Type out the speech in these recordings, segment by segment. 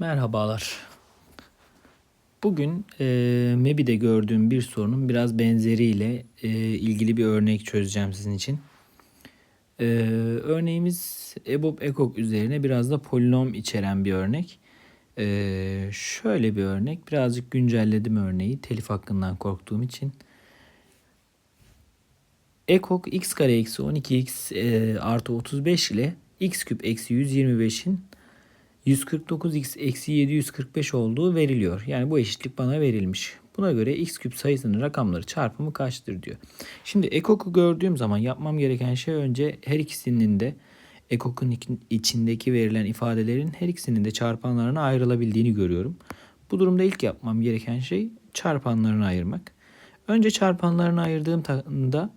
Merhabalar. Bugün e, MEB'de gördüğüm bir sorunun biraz benzeriyle e, ilgili bir örnek çözeceğim sizin için. E, örneğimiz EBOB EKOK üzerine biraz da polinom içeren bir örnek. E, şöyle bir örnek. Birazcık güncelledim örneği telif hakkından korktuğum için. EKOK x kare eksi 12x e, artı 35 ile x küp eksi 125'in 149x eksi 745 olduğu veriliyor. Yani bu eşitlik bana verilmiş. Buna göre x küp sayısının rakamları çarpımı kaçtır diyor. Şimdi ekok'u gördüğüm zaman yapmam gereken şey önce her ikisinin de ekok'un içindeki verilen ifadelerin her ikisinin de çarpanlarına ayrılabildiğini görüyorum. Bu durumda ilk yapmam gereken şey çarpanlarını ayırmak. Önce çarpanlarını ayırdığımda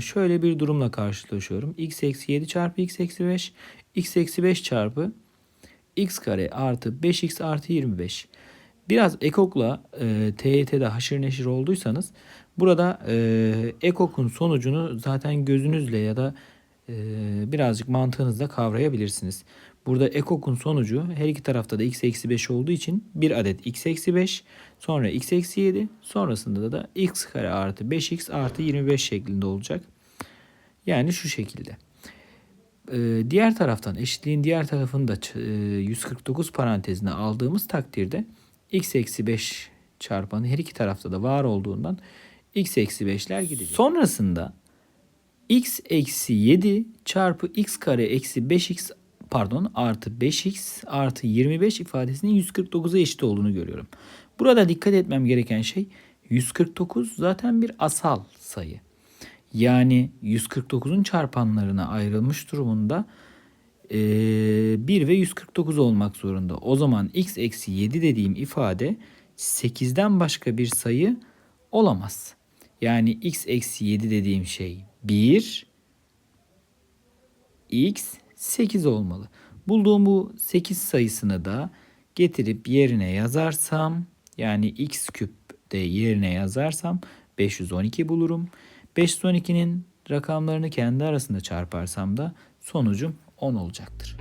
şöyle bir durumla karşılaşıyorum. x eksi 7 çarpı x eksi 5 x eksi 5 çarpı x kare artı 5x artı 25. Biraz ekokla e, TYT'de haşır neşir olduysanız burada e, ekokun sonucunu zaten gözünüzle ya da e, birazcık mantığınızla kavrayabilirsiniz. Burada ekokun sonucu her iki tarafta da x eksi 5 olduğu için bir adet x eksi 5 sonra x eksi 7 sonrasında da x kare artı 5x artı 25 şeklinde olacak. Yani şu şekilde. Ee, diğer taraftan eşitliğin diğer tarafını da 149 parantezine aldığımız takdirde x eksi 5 çarpanı her iki tarafta da var olduğundan x eksi 5'ler gidecek. Sonrasında x eksi 7 çarpı x kare eksi 5x pardon artı 5x artı 25 ifadesinin 149'a eşit olduğunu görüyorum. Burada dikkat etmem gereken şey 149 zaten bir asal sayı. Yani 149'un çarpanlarına ayrılmış durumunda e, 1 ve 149 olmak zorunda. O zaman x eksi 7 dediğim ifade 8'den başka bir sayı olamaz. Yani x eksi 7 dediğim şey 1, x 8 olmalı. Bulduğum bu 8 sayısını da getirip yerine yazarsam yani x küp de yerine yazarsam 512 bulurum. 512'nin rakamlarını kendi arasında çarparsam da sonucum 10 olacaktır.